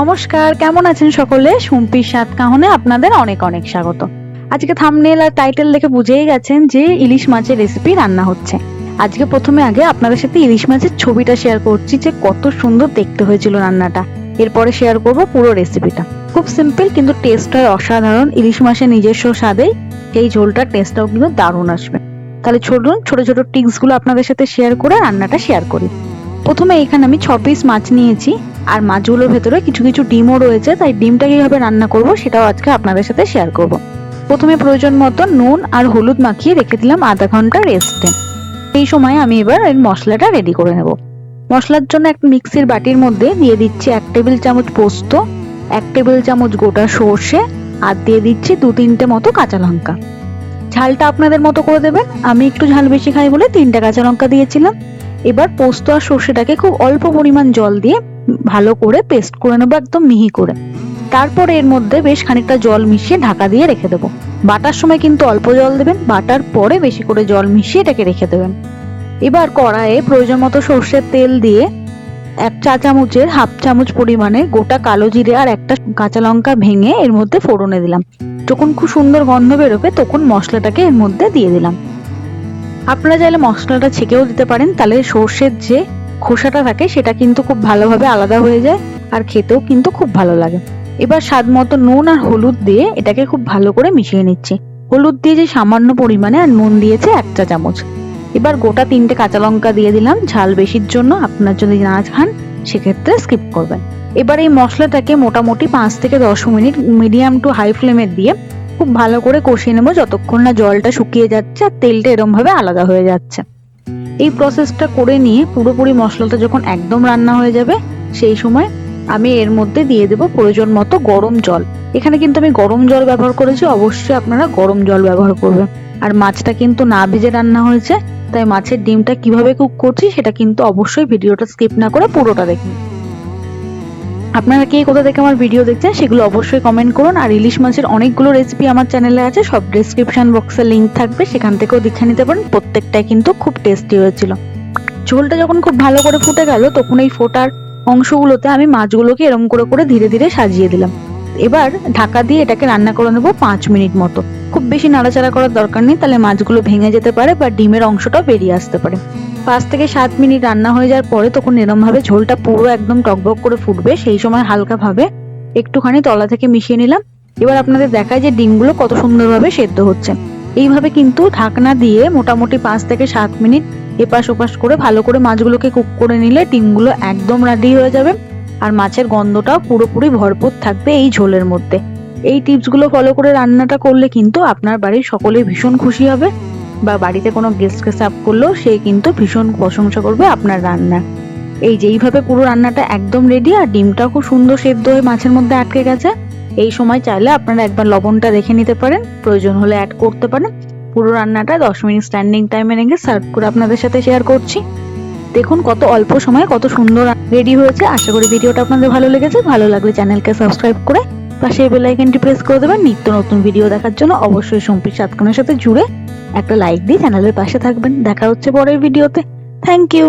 নমস্কার, কেমন আছেন সকলে? সুম্পির সাত কাহনে আপনাদের অনেক অনেক স্বাগত। আজকে থামনেল আর টাইটেল দেখে বুঝেই গেছেন যে ইলিশ মাছের রেসিপি রান্না হচ্ছে। আজকে প্রথমে আগে আপনাদের সাথে ইলিশ মাছের ছবিটা শেয়ার করছি যে কত সুন্দর দেখতে হয়েছিল রান্নাটা। এরপরে শেয়ার করব পুরো রেসিপিটা খুব সিম্পল কিন্তু টেস্ট হয় অসাধারণ ইলিশ মাছের নিজস্ব স্বাদেই এই ঝোলটার টেস্টটাও কিন্তু দারুণ আসবে। তাহলে চলুন ছোট ছোট টিপসগুলো আপনাদের সাথে শেয়ার করে রান্নাটা শেয়ার করি। প্রথমে এখানে আমি ছ পিস মাছ নিয়েছি। আর মাছগুলোর ভেতরে কিছু কিছু ডিমও রয়েছে, তাই ডিমটা কীভাবে রান্না করব সেটাও আজকে আপনাদের সাথে শেয়ার করব। প্রথমে প্রয়োজন মতো নুন আর হলুদ মাখিয়ে রেখে দিলাম আধা ঘণ্টা রেস্টে এই সময় আমি এবার এর মশলাটা রেডি করে নেব। মশলার জন্য একটা মিক্সির বাটির মধ্যে দিয়ে দিচ্ছি এক টেবিল চামচ পোস্ত, এক টেবিল চামচ গোটা সর্ষে আর দিয়ে দিচ্ছি দু তিনটে মতো কাঁচা লঙ্কা। ঝালটা আপনাদের মতো করে দেবেন। আমি একটু ঝাল বেশি খাই বলে তিনটা কাঁচা লঙ্কা দিয়েছিলাম। এবার পোস্ত আর সর্ষেটাকে খুব অল্প পরিমাণ জল দিয়ে ভালো করে পেস্ট করে নেব, একদম মিহি করে। তারপরে এর মধ্যে বেশ খানিকটা জল মিশিয়ে ঢাকা দিয়ে রেখে দেবো। বাটার সময় কিন্তু অল্প জল দেবেন, বাটার পরে বেশি করে জল মিশিয়ে এটাকে রেখে দেবেন। এবার কড়াইয়ে প্রয়োজন মতো সর্ষের তেল দিয়ে এক চা চামচের হাফ চামচ পরিমাণে গোটা কালো জিরে আর একটা কাঁচা লঙ্কা ভেঙে এর মধ্যে ফোড়নে দিলাম। যখন খুব সুন্দর গন্ধ বেরোবে, তখন মশলাটাকে এর মধ্যে দিয়ে দিলাম। আপনারা চাইলে মশলাটা ছেঁকেও দিতে পারেন, তাহলে সর্ষের যে খোসাটা থাকে, সেটা কিন্তু খুব ভালোভাবে আলাদা হয়ে যায় আর খেতেও কিন্তু খুব ভালো লাগে। এবার স্বাদ মতো নুন আর হলুদ দিয়ে এটাকে খুব ভালো করে মিশিয়ে নিচ্ছি। হলুদ দিয়ে যে সামান্য পরিমাণে আর নুন দিয়েছে এক চা চামচ। এবার গোটা তিনটে কাঁচা লঙ্কা দিয়ে দিলাম। ঝাল বেশির জন্য আপনার যদি না খান, সেক্ষেত্রে স্কিপ করবেন। এবার এই মশলাটাকে মোটামুটি পাঁচ থেকে দশ মিনিট মিডিয়াম টু হাই ফ্লেমে দিয়ে খুব ভালো করে কষিয়ে নেব, যতক্ষণ না জলটা শুকিয়ে যাচ্ছে আর তেলটা এরম ভাবে আলাদা হয়ে যাচ্ছে। এই প্রসেসটা করে নিয়ে পুরোপুরি মশলাটা যখন একদম রান্না হয়ে যাবে, সেই সময় আমি এর মধ্যে দিয়ে দেব প্রয়োজন মতো গরম জল। এখানে কিন্তু আমি গরম জল ব্যবহার করেছি, অবশ্যই আপনারা গরম জল ব্যবহার করবেন। আর মাছটা কিন্তু না ভিজে রান্না হয়েছে, তাই মাছের ডিমটা কীভাবে কুক করছি সেটা কিন্তু অবশ্যই ভিডিওটা স্কিপ না করে পুরোটা দেখুন। আপনারা কে কোথা থেকে আমার ভিডিও দেখছেন, সেগুলো অবশ্যই কমেন্ট করুন। আর ইলিশ মাছের অনেকগুলো রেসিপি আমার চ্যানেলে আছে, সব ডেসক্রিপশন বক্সে লিঙ্ক থাকবে, সেখান থেকেও দেখে নিতে পারেন। প্রত্যেকটাই কিন্তু খুব টেস্টি হয়েছিল। ঝোলটা যখন খুব ভালো করে ফুটে গেল, তখন এই ফোটার অংশগুলোতে আমি মাছগুলোকে এরম করে করে ধীরে ধীরে সাজিয়ে দিলাম। এবার ঢাকা দিয়ে এটাকে রান্না করে নেব পাঁচ মিনিট মতো। খুব বেশি নাড়াচাড়া করার দরকার নেই, তাহলে মাছগুলো ভেঙে যেতে পারে বা ডিমের অংশটাও বেরিয়ে আসতে পারে। পাঁচ থেকে সাত মিনিট রান্না হয়ে যাওয়ার পরে তখন এরম ভাবে ঝোলটা পুরো একদম টকবক করে ফুটবে, সেই সময় হালকা ভাবে একটুখানি তলা থেকে মিশিয়ে নিলাম। এবার আপনাদের দেখায় যে ডিমগুলো কত সুন্দরভাবে সেদ্ধ হচ্ছে। এইভাবে কিন্তু ঢাকনা দিয়ে মোটামুটি পাঁচ থেকে সাত মিনিট এপাশ ওপাশ করে ভালো করে মাছগুলোকে কুক করে নিলে ডিমগুলো একদম রেডি হয়ে যাবে আর মাছের গন্ধটাও পুরোপুরি ভরপুর থাকবে এই ঝোলের মধ্যে। এই টিপসগুলো ফলো করে রান্নাটা করলে কিন্তু আপনার বাড়ির সকলে ভীষণ খুশি হবে। বা বাড়িতে কোনো গেস্টকে সার্ভ করলেও সে কিন্তু ভীষণ প্রশংসা করবে আপনার রান্না। এই যে এইভাবে পুরো রান্নাটা একদম রেডি আর ডিমটাও খুব সুন্দর সেদ্ধ হয়ে মাছের মধ্যে আটকে গেছে। এই সময় চাইলে আপনারা একবার লবণটা দেখে নিতে পারেন। প্রয়োজন হলে অ্যাড করতে পারেন। পুরো রান্নাটা দশ মিনিট স্ট্যান্ডিং টাইমে রেখে সার্ভ করে আপনাদের সাথে শেয়ার করছি। দেখুন কত অল্প সময়ে কত সুন্দর রেডি হয়েছে। আশা করি ভিডিওটা আপনাদের ভালো লেগেছে। ভালো লাগলে চ্যানেলকে সাবস্ক্রাইব করে পাশে বেল আইকনটি প্রেস করে দেবেন। নিত্য নতুন ভিডিও দেখার জন্য অবশ্যই সম্পৃক্ত সাতখানের সাথে জুড়ে একটা লাইক দিয়ে চ্যানেলের পাশে থাকবেন। দেখা হচ্ছে পরের ভিডিওতে থ্যাংক ইউ